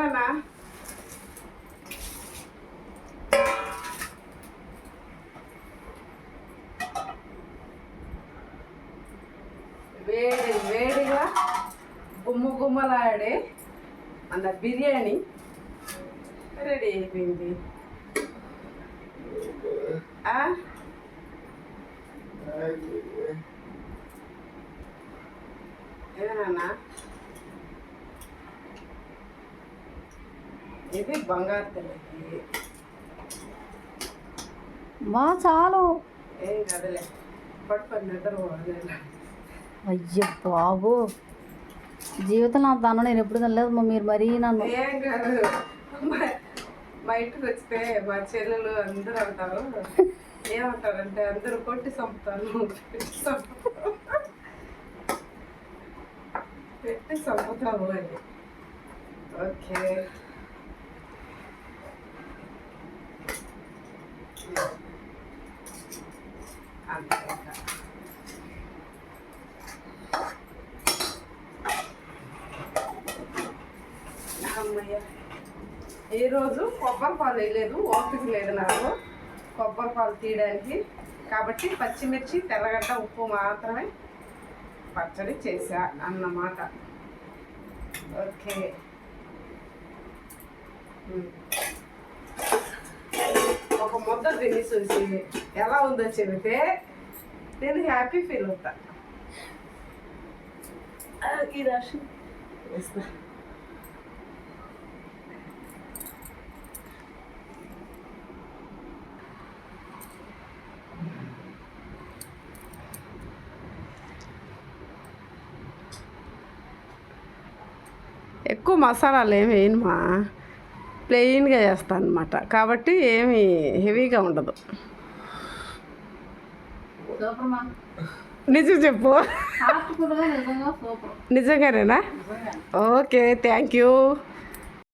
రానా వేడి వేడిగా గుమ్మ గుమ్మలాడే మన బిర్యానీ రెడీ అయిపోయింది. ఆ? ఇది బంగారు తల్లి మా చాలు. ఏం కదలే పట్టుకొని నిద్ర అయ్యో బాబు. జీవితం నా తను నేను ఎప్పుడు తినలేదు మా మీరు మరీ నన్ను. ఏం కాదు ఇంటికి వస్తే మా చెల్లెలు అందరూ అంటారు ఏమంటారంటే అందరూ కొట్టి చంపుతాను పెట్టి చంపుతాము అని. ఓకే. ఈరోజు కొబ్బరి పాలు వేయలేదు ఓపిక లేదు నాకు. కొబ్బరి పాలు తీయడానికి. కాబట్టి పచ్చిమిర్చి తెల్లగడ్డ ఉప్పు మాత్రమే పచ్చడి చేశా అన్నమాట. Okay. ఒక ముద్ద తిని చూసి ఎలా ఉందో చెబితే నేను హ్యాపీ ఫీల్ అవుతా ఆ, ఈ రాశి వేస్తా ఎక్కువ మసాలాలు ఏమి వేయను మా ప్లెయిన్గా చేస్తాను అనమాట కాబట్టి ఏమి హెవీగా ఉండదు. నిజం చెప్పు. నిజంగానేనా? Okay thank you.